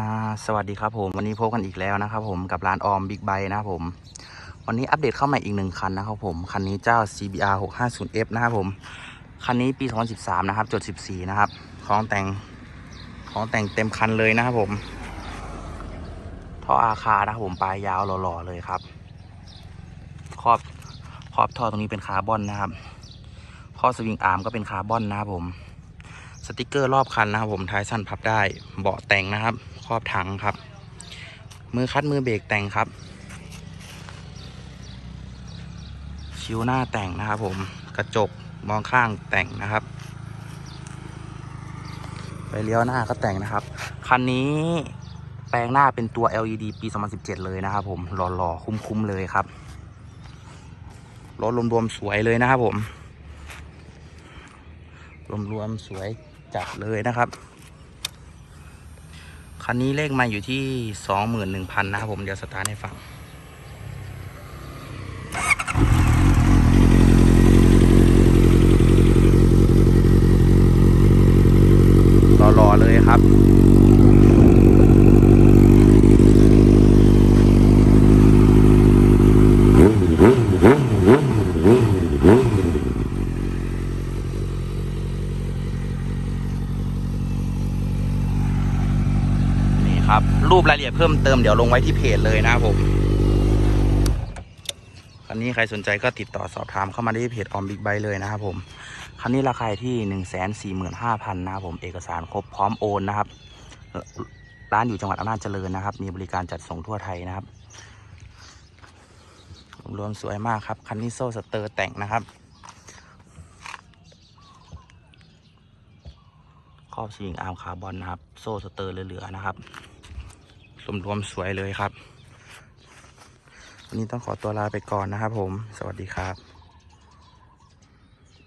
อ่าสวัสดีครับผมวันนี้พบกันอีกแล้วนะครับผมกับร้านออมบิ๊กไบนะครับผมวันนี้อัปเดตเข้ามาอีกหนึ่งคันนะครับผมคันนี้เจ้า CBR 650F นะครับผมคันนี้ปี 2013 นะครับจด 14 นะครับของแต่งของแต่งเต็มคันเลยนะครับผมท่ออาคานะครับผมปลายยาวหล่อๆเลยครับครอบครอบท่อตรงนี้เป็นคาร์บอนนะครับข้อสวิงอาร์มก็เป็นคาร์บอนนะครับผม สติกเกอร์รอบคันนะครับผมท้ายสั้นพับได้เบาะแต่งนะครับ ครอบถังครับ มือคัดมือเบรกแต่งครับชิวหน้าแต่งนะครับผมกระจกมองข้างแต่งนะครับไฟเลี้ยวหน้าก็แต่งนะครับ คันนี้แปลงหน้าเป็นตัว LED ปี 2017 เลยนะครับผมหล่อๆ คุ้มๆ เลยครับ รถรวมๆ สวยเลยนะครับผม รวมๆสวยจัดเลยนะครับ คันนี้เลขมาอยู่ที่21,000นะครับผมเดี๋ยวสตาร์ทให้ฟังหล่อๆเลยครับ ครับ รูปรายละเอียดเพิ่มเติมเดี๋ยวลงไว้ที่เพจเลยนะครับผมคันนี้ใครสนใจก็ติดต่อสอบถามเข้ามาได้ที่เพจออมบิ๊กไบเลยนะครับผมคันนี้ราคาที่หนึ่งแสนสี่หมื่นห้าพันนะครับผมเอกสารครบพร้อมโอนนะครับร้านอยู่จังหวัดอำนาจเจริญนะครับ มีบริการจัดส่งทั่วไทยนะครับรวมสวยมากครับ คันนี้โซ่สเตอร์แต่งนะครับครอบสวิงอาร์มคาร์บอนนะครับ โซ่สเตอร์เหลือๆนะครับ รวมๆสวยเลยครับ วันนี้ต้องขอตัวลาไปก่อนนะครับผม สวัสดีครับ